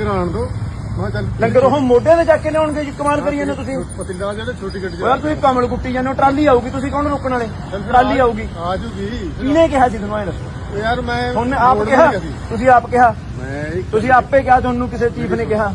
ਲੰਗਰ ਆਣ ਦੋ। ਮੈਂ ਚੱਲ ਲੰਗਰ ਉਹ ਮੋਢੇ ਤੇ ਚੱਕ ਕੇ ਲਿਆਉਣਗੇ ਜੀ ਕਮਾਲ ਕਰੀ ਜਾਂਦੇ ਤੁਸੀਂ। ਪਤਿੰਡਾ ਜਿਹੜੇ ਛੋਟੀ ਗੱਡੀ ਯਾਰ ਤੁਸੀਂ ਕਮਲ ਕੁੱਟੀ ਜਾਂਦੇ ਹੋ ਟਰਾਲੀ ਆਊਗੀ ਤੁਸੀਂ ਕੌਣ ਰੋਕਣ ਵਾਲੇ? ਟਰਾਲੀ ਆਊਗੀ। ਆ ਜੂਗੀ। ਕਿਹਨੇ ਕਿਹਾ ਸੀ ਤੁਹਾਨੂੰ ਇਹ ਦੱਸੋ? ਯਾਰ ਮੈਂ ਹੁਣ ਆਪ ਕਿਹਾ। ਤੁਸੀਂ ਆਪ ਕਿਹਾ? ਮੈਂ ਤੁਸੀਂ ਆਪੇ ਕਿਹਾ ਤੁਹਾਨੂੰ ਕਿਸੇ ਚੀਫ ਨੇ ਕਿਹਾ।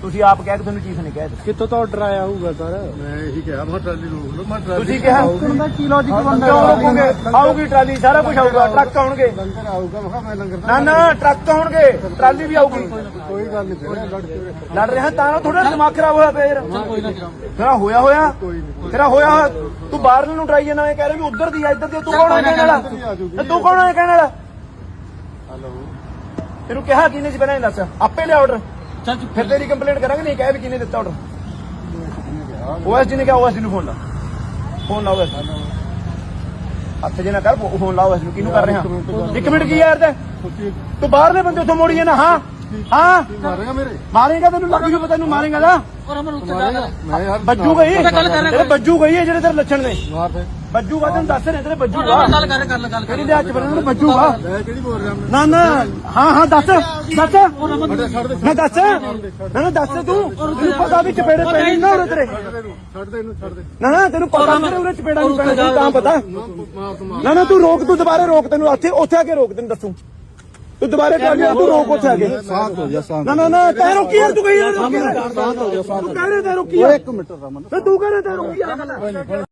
ਤੁਸੀਂ ਆਪ ਕਿਹਾ ਕਿ ਤੁਹਾਨੂੰ ਚੀਫ ਨੇ ਕਿਹਾ ਕਿੱਥੋਂ ਤੋਂ ਆਰਡਰ ਆਇਆ ਹੋਊਗਾ ਸਰ? ਮੈਂ ਇਹੀ ਕਿਹਾ ਮੈਂ ਟਰਾਲੀ ਰੋਕ ਲਓ ਮੈਂ ਟਰਾਲੀ ਤੁਸੀਂ ਕਿਹਾ ਆਊਗੀ। ਦਾ ਕੀ ਲੌਜੀਕ ਕਿਉਂ ਰੋਕੋਗੇ ਆਊਗੀ ਟਰਾਲੀ ਸਾਰਾ ਕੁਝ ਆਊਗਾ ਟਰੱਕ ਆਉਣਗੇ। ਲੰਗਰ ਆਊਗਾ ਮੈਂ ਕਿਹਾ ਮੈਂ ਲੰਗਰ ਨਾ ਨਾ ਟਰੱਕ ਆਉਣਗੇ ਟਰਾਲੀ ਵੀ ਆਊਗੀ। ਕੋਈ ਗੱਲ ਨਹੀਂ ਫਿਰ ਲੜ ਕੇ। ਲੜ ਰਿਹਾ ਤਾਂ ਥੋੜਾ ਦਿਮਾਗ ਖਰਾਬ ਹੋਇਆ ਪਿਆ ਯਾਰ। ਤੇਰਾ ਹੋਇਆ ਹੋਇਆ ਕੋਈ ਨਹੀਂ ਤੇਰਾ ਹੋਇਆ। ਤੂੰ ਬਾਹਰ ਨੂੰ ਟਰਾਈ ਜਾਣਾ ਇਹ ਕਹਿ ਰਿਹਾ ਵੀ ਉਧਰ ਦੀ ਆ ਇੱਧਰ ਦੀ ਤੂੰ ਕੌਣ ਹੈ ਕਹਿਣ ਵਾਲਾ? ਤੇ ਤੂੰ ਕੌਣ ਹੈ ਕਹਿਣ ਵਾਲਾ? ਹਲੋ। ਤੈਨੂੰ ਕਿਹਾ ਕਿਹਨੇ ਸੀ ਪਹਿਲਾਂ ਇਹ ਦੱਸ ਆਪੇ ਲਿਆ ਆਰਡਰ ਫਿਰ ਤੇਰੀ ਕੰਪਲੇਂਟ ਕਰਾਂਗੇ ਨਹੀਂ ਕਹਿ ਵੀ ਕਿਹਨੇ ਦਿੱਤਾ ਆਰਡਰ ਓਐਸ ਜੀ ਨੇ ਕਿਹਾ ਓਐਸ ਨੂੰ ਫੋਨ ਲਾ। ਫੋਨ ਲਾ ਓਐਸ ਹੱਥ ਜੇ ਨਾ ਕਰ ਫੋਨ ਲਾ ਓਐਸ ਨੂੰ। ਕਿਹਨੂੰ ਕਰ ਰਿਹਾ? ਇੱਕ ਮਿੰਟ ਕੀ ਯਾਰ ਤੇ? ਤੂੰ ਬਾਹਰਲੇ ਬੰਦੇ ਉੱਥੋਂ ਮੋੜੀ ਨਾ ਹਾਂ? ਹਾਂ? ਮਾਰੇਗਾ ਮੇਰੇ ਮਾਰੇਗਾ ਤੈਨੂੰ ਲੱਗ ਜੂ ਪਤਾ ਤੈਨੂੰ ਮਾਰੇਗਾ ਨਾ ਮਾਰੇਗਾ ਮੈਂ ਯਾਰ ਬੱਜੂ ਗਈ। ਤੇਰੇ ਬੱਜੂ ਗਈ ਹੈ ਜਿਹੜੇ ਤੇਰੇ ਲੱਛਣ ਨੇ। ਮਾਰ ਦੇ। ਬੱਜੂਗਾ ਤੈਨੂੰ ਦੱਸ ਰਹੇ ਤੇਰੇ ਬੱਜੂਗਾ ਗੱਲ ਕਰ ਗੱਲ ਗੱਲ ਕਿਹੜੀ ਦੇ ਹੱਥ ਬੰਨਣ ਬੱਜੂਗਾ ਮੈਂ ਕਿਹੜੀ ਬੋਲ ਰਿਹਾ ਮੈਂ ਨਾ ਨਾ ਹਾਂ ਹਾਂ ਦੱਸ ਦੱਸ। ਨਾ ਦੱਸ ਨਾ ਨਾ ਦੱਸ ਤੂੰ। ਤੈਨੂੰ ਪਤਾ ਵੀ ਚਪੇੜੇ ਪੈਣੇ ਨਾ ਉਰੇ ਤੇਰੇ। ਛੱਡ ਦੇ ਇਹਨੂੰ, ਛੱਡ ਦੇ ਨਾ ਨਾ ਤੈਨੂੰ ਪਤਾ ਮੇਰੇ ਉਰੇ ਚਪੇੜਾ ਨਹੀਂ ਪੈਣਾ ਤੈਨੂੰ ਤਾਂ ਪਤਾ। ਤੂੰ ਨਾ ਨਾ ਤੂੰ ਰੋਕ ਤੂੰ ਦੁਬਾਰੇ ਰੋਕ ਤੈਨੂੰ ਉੱਥੇ ਉੱਥੇ ਆ ਕੇ ਰੋਕ ਤੈਨੂੰ ਦੱਸੂ। ਤੂੰ ਦੁਬਾਰੇ ਕਰ ਲਿਆ ਤੂੰ ਰੋਕ ਉੱਥੇ ਆ ਕੇ। ਸਾਥ ਹੋ ਜਾ ਸਾਥ ਨਾ ਨਾ ਨਾ ਤੈਨੂੰ ਰੋਕੀ ਯਾਰ ਤੂੰ ਕਹੀ ਯਾਰ। ਸਾਥ ਹੋ ਜਾ ਸਾਥ ਤੂੰ ਕਹਿ ਰਿਹਾ ਤੈਨੂੰ ਰੋਕੀ ਯਾਰ ਇੱਕ ਮਿੰਟ ਦਾ ਮਨ ਤੇ ਤੂੰ ਕਹਿ ਰਿਹਾ ਤੈਨੂੰ ਰੋਕੀ ਯਾਰ